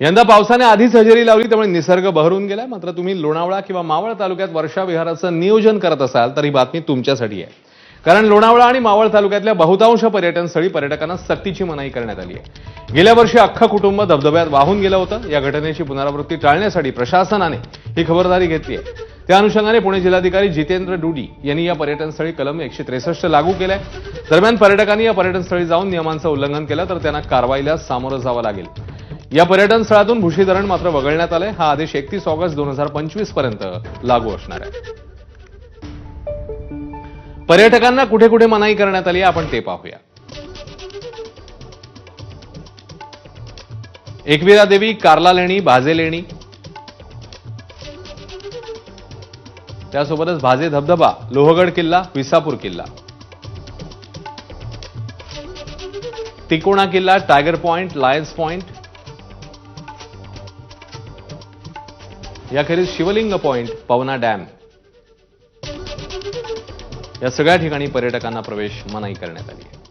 यंदा पावसाने आधीच हजेरी लावली त्यामुळे निसर्ग बहरून गेला. मात्र तुम्ही लोणावळा किंवा मावळ तालुक्यात वर्षा विहाराचं नियोजन करत असाल तर ही बातमी तुमच्यासाठी आहे. कारण लोणावळा आणि मावळ तालुक्यातल्या बहुतांश पर्यटन स्थळी पर्यटकांना सक्तीची मनाई करण्यात आली आहे. गेल्या वर्षी अख्खं कुटुंब धबधब्यात वाहून गेलं होतं. या घटनेची पुनरावृत्ती टाळण्यासाठी प्रशासनाने ही खबरदारी घेतली आहे. त्या अनुषंगाने पुणे जिल्हाधिकारी जितेंद्र डुडी यांनी या पर्यटनस्थळी कलम एकशे त्रेसष्ट लागू केलंय. दरम्यान पर्यटकांनी या पर्यटनस्थळी जाऊन नियमांचं उल्लंघन केलं तर त्यांना कारवाईला सामोरं जावं लागेल. या पर्यटन स्थळातून भुशी धरण मात्र वगळण्यात आलंय. हा आदेश एकतीस ऑगस्ट दोन हजार पंचवीसपर्यंत लागू असणार आहे. पर्यटकांना कुठे कुठे मनाई करण्यात आली आपण ते पाहूया. एकविरा देवी कार्ला लेणी भाजे लेणी त्यासोबतच भाजे धबधबा लोहगड किल्ला विसापूर किल्ला. तिकोणा किल्ला टायगर पॉइंट लायन्स पॉइंट याखेरीज शिवलिंग पॉइंट पवना डॅम. या सगळ्या ठिकाणी पर्यटकांना प्रवेश मनाई करण्यात आली आहे.